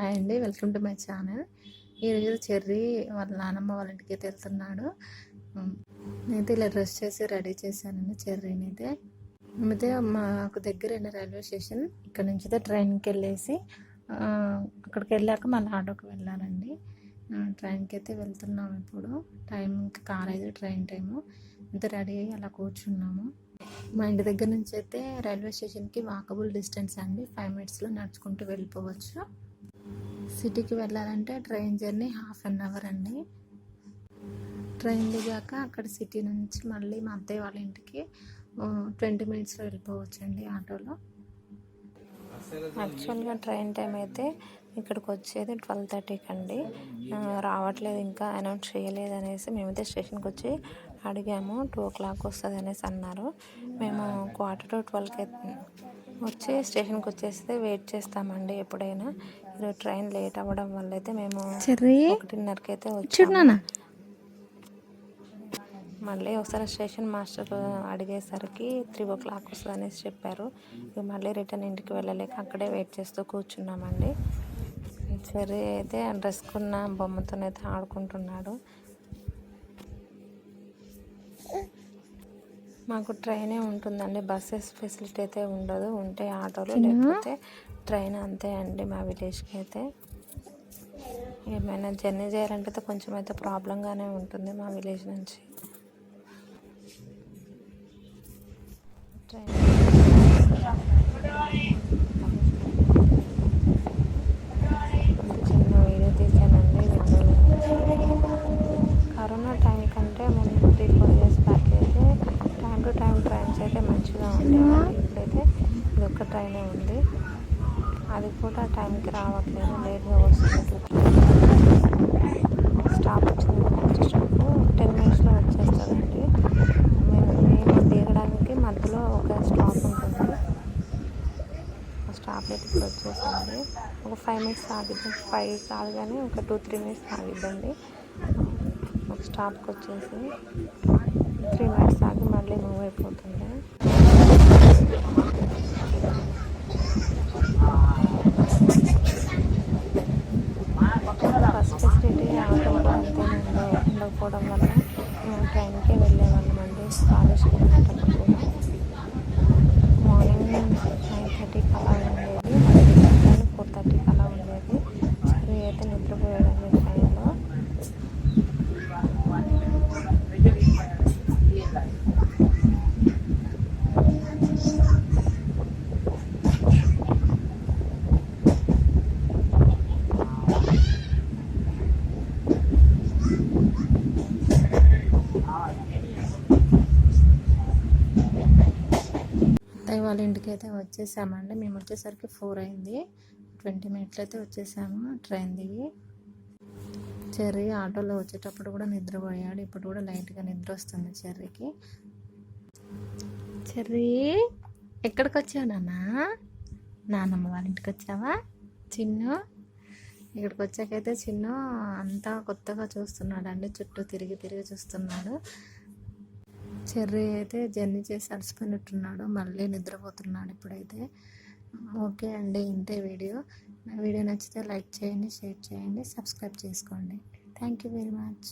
Hi అండి. Welcome to my channel. ఈరోజు చెర్రీ వాళ్ళ నానమ్మ వాళ్ళ ఇంటికి అయితే వెళ్తున్నాడు. నేనైతే ఇలా డ్రెస్ చేసి రెడీ చేశానండి చెర్రీని అయితే మేమైతే మాకు దగ్గర రైల్వే స్టేషన్ ఇక్కడ నుంచి అయితే ట్రైన్కి వెళ్ళేసి అక్కడికి వెళ్ళాక మళ్ళీ ఆటోకి వెళ్ళాలండి ట్రైన్కి అయితే వెళ్తున్నాము ఇప్పుడు. టైం ఇంకా కాలేదు ట్రైన్ టైము. అయితే రెడీ అయ్యి అలా కూర్చున్నాము. మా ఇంటి దగ్గర నుంచి అయితే రైల్వే స్టేషన్కి వాకబుల్ డిస్టెన్స్ అండి. ఫైవ్ మినిట్స్లో నడుచుకుంటూ వెళ్ళిపోవచ్చు. సిటీకి వెళ్ళాలంటే train journey half an hour అండి. ట్రైన్ దిగాక అక్కడ సిటీ నుంచి మళ్ళీ మా అత్తయ్య వాళ్ళ ఇంటికి ట్వంటీ మినిట్స్లో వెళ్ళిపోవచ్చండి ఆటోలో. యాక్చువల్గా ట్రైన్ టైం అయితే ఇక్కడికి వచ్చేది ట్వెల్వ్ థర్టీకి అండి రావట్లేదు ఇంకా అనౌన్స్ చేయలేదు అనేసి మేమైతే స్టేషన్కి వచ్చి అడిగాము టూ ఓ క్లాక్ వస్తుంది అనేసి అన్నారు. మేము క్వార్టర్ టు ట్వెల్వ్కి వచ్చి స్టేషన్కి వచ్చేస్తే వెయిట్ చేస్తామండి ఎప్పుడైనా. ఈరోజు ట్రైన్ లేట్ అవ్వడం వల్ల అయితే మేము ఒకటిన్నరకి అయితే వచ్చాము. మళ్ళీ ఒకసారి స్టేషన్ మాస్టర్ అడిగేసరికి త్రీ ఓ క్లాక్ వస్తుంది అనేసి చెప్పారు. ఇక మళ్ళీ రిటర్న్ ఇంటికి వెళ్ళలేక అక్కడే వెయిట్ చేస్తూ కూర్చున్నామండి. సరే అయితే ఆ డ్రెస్కున్న బొమ్మతోనైతే ఆడుకుంటున్నాడు. మాకు ట్రైనే ఉంటుందండి. బస్సెస్ ఫెసిలిటీ అయితే ఉండదు. ఉంటే ఆటోలు లేకపోతే ట్రైన్ అంతే అండి మా విలేజ్కి అయితే. ఏమైనా జర్నీ చేయాలంటే కొంచెం అయితే ప్రాబ్లంగానే ఉంటుంది మా విలేజ్ నుంచి. ట్రైన్ చిన్న వీడియో తీసానండి. కరోనా టైం కంటే ముందు త్రీ ఫోర్ ఇయర్స్ బ్యాక్ అయితే టైం టు టైం ట్రైన్స్ అయితే మంచిగా ఉండేవి ఇప్పుడైతే ఇది ఒక్క ట్రైనే ఉంది. అది కూడా టైంకి రావట్లేదు. లేట్గా వస్తుంది స్టాప్ వచ్చింది ఫస్ట్ స్టాప్. టెన్ మినిట్స్లో వచ్చేస్తుందండి. మేము మేము దిగడానికి మధ్యలో ఒక స్టాప్ ఉంటుంది. ఆ స్టాప్ అయితే ఇప్పుడు వచ్చేసింది. ఒక ఫైవ్ మినిట్స్ ఆగిద్దాం. ఫైవ్ కాదు కానీ ఒక టూ త్రీ మినిట్స్ ఆగిద్దండి. ఒక స్టాప్కి వచ్చేసి త్రీ మినిట్స్ ఆగి మళ్ళీ మూవ్ అయిపోతుంది బస్ ఫెసిలిటీ ఆటో అంతే ఉండకపోవడం వల్ల మేము ట్రైన్కే వెళ్ళేవాళ్ళం అండి. కాలేజ్కి వెళ్ళేటప్పుడు కూడా మార్నింగ్ నైన్ థర్టీకి అలా ఉండేది. ఫోర్ థర్టీకి అలా ఉండేది. సరే అయితే నిద్రపోయాడండి అత్తయ్య వాళ్ళ ఇంటికి అయితే వచ్చేసామండి. మేము వచ్చేసరికి ఫోర్ అయింది. ట్వంటీ మినిట్లు అయితే వచ్చేసాము. ట్రైన్ దిగి చెర్రీ ఆటోలో వచ్చేటప్పుడు కూడా నిద్రపోయాడు. ఇప్పుడు కూడా లైట్గా నిద్ర వస్తుంది చెర్రీకి. చెర్రీ ఎక్కడికి వచ్చావు నాన్న? నానమ్మ వాళ్ళ ఇంటికి వచ్చావా? చిన్ను ఇక్కడికి వచ్చాకైతే చిన్ను అంతా కొత్తగా చూస్తున్నాడు అండి చుట్టూ తిరిగి తిరిగి చూస్తున్నాడు. చెర్రీ అయితే జర్నీ చేసి అలసిపోయినట్టున్నాడు మళ్ళీ నిద్రపోతున్నాడు ఇప్పుడైతే. ఓకే అండి ఇంతే వీడియో. నా వీడియో నచ్చితే లైక్ చేయండి షేర్ చేయండి సబ్స్క్రైబ్ చేసుకోండి. Thank you very much.